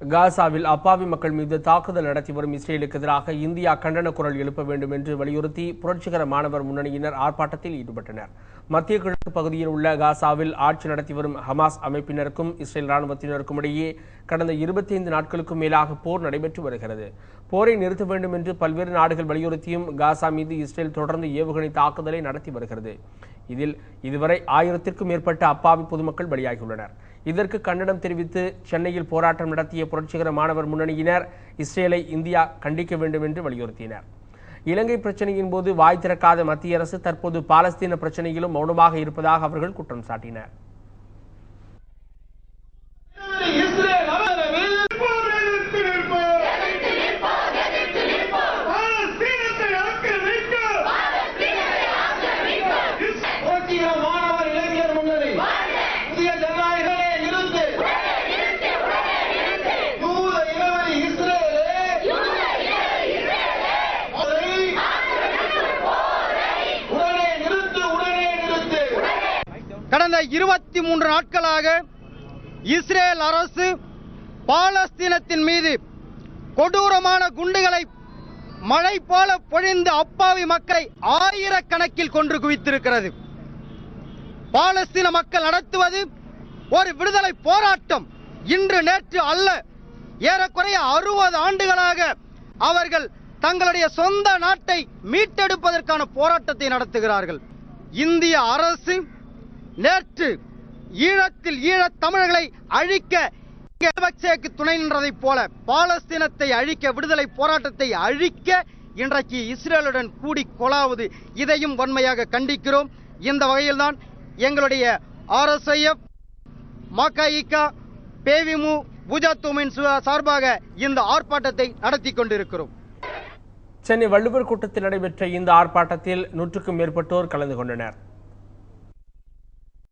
காசாவில் அப்பாவி மக்கள் மீது தாக்குதல் நடத்தி வரும் இஸ்ரேலுக்கு எதிராக இந்தியா கண்டன குரல் எழுப்ப வேண்டும் என்று வலியுறுத்தி புரட்சிகர மாணவர் முன்னணியினர் ஆர்ப்பாட்டத்தில் ஈடுபட்டனர். மத்திய கிழக்கு பகுதியில் உள்ள காசாவில் ஆட்சி நடத்தி வரும் ஹமாஸ் அமைப்பினருக்கும் இஸ்ரேல் ராணுவத்தினருக்கும் இடையே கடந்த இருபத்தி ஐந்து நாட்களுக்கும் மேலாக போர் நடைபெற்று வருகிறது. போரை நிறுத்த வேண்டும் என்று பல்வேறு நாடுகள் வலியுறுத்தியும் காசா மீது இஸ்ரேல் தொடர்ந்து ஏவுகணை தாக்குதலை நடத்தி வருகிறது. இதில் இதுவரை ஆயிரத்திற்கும் மேற்பட்ட அப்பாவி பொதுமக்கள் பலியாகியுள்ளனர். இதற்கு கண்டனம் தெரிவித்து சென்னையில் போராட்டம் நடத்திய புரட்சிகர மாணவர் முன்னணியினர் இஸ்ரேலை இந்தியா கண்டிக்க வேண்டும் என்று வலியுறுத்தினர். இலங்கை பிரச்சனையின் போது வாய் திறக்காத மத்திய அரசு தற்போது பாலஸ்தீன பிரச்சனையிலும் மௌனமாக இருப்பதாக அவர்கள் குற்றம் சாட்டினர். கடந்த இருபத்தி மூன்று நாட்களாக இஸ்ரேல் அரசு பாலஸ்தீனத்தின் மீது கொடூரமான குண்டுகளை மழை போல பொழிந்து அப்பாவி மக்களை ஆயிரக்கணக்கில் கொன்று குவித்திருக்கிறது. பாலஸ்தீன மக்கள் நடத்துவது ஒரு விடுதலை போராட்டம். இன்று நேற்று அல்ல ஏறக்குறைய அறுபது ஆண்டுகளாக அவர்கள் தங்களுடைய சொந்த நாட்டை மீட்டெடுப்பதற்கான போராட்டத்தை நடத்துகிறார்கள். இந்திய அரசு நேற்று ஈழத்தில் ஈழத் தமிழர்களை அழிக்க ராஜபக்சேக்கு துணை நின்றதைப் போல பாலஸ்தீனத்தை அழிக்க விடுதலை போராட்டத்தை அழிக்க இன்றைக்கு இஸ்ரேலுடன் கூடி கொலாவது. இதையும் வன்மையாக கண்டிக்கிறோம். இந்த வகையில்தான் எங்களுடைய ஆர்எஸ்ஐஎஃப் மகஇகா பேவிமு பூஜாத்துமின் சார்பாக இந்த ஆர்ப்பாட்டத்தை நடத்தி கொண்டிருக்கிறோம். சென்னை வள்ளுவர் கூட்டத்தில் நடைபெற்ற இந்த ஆர்ப்பாட்டத்தில் நூற்றுக்கும் மேற்பட்டோர் கலந்து கொண்டனர்.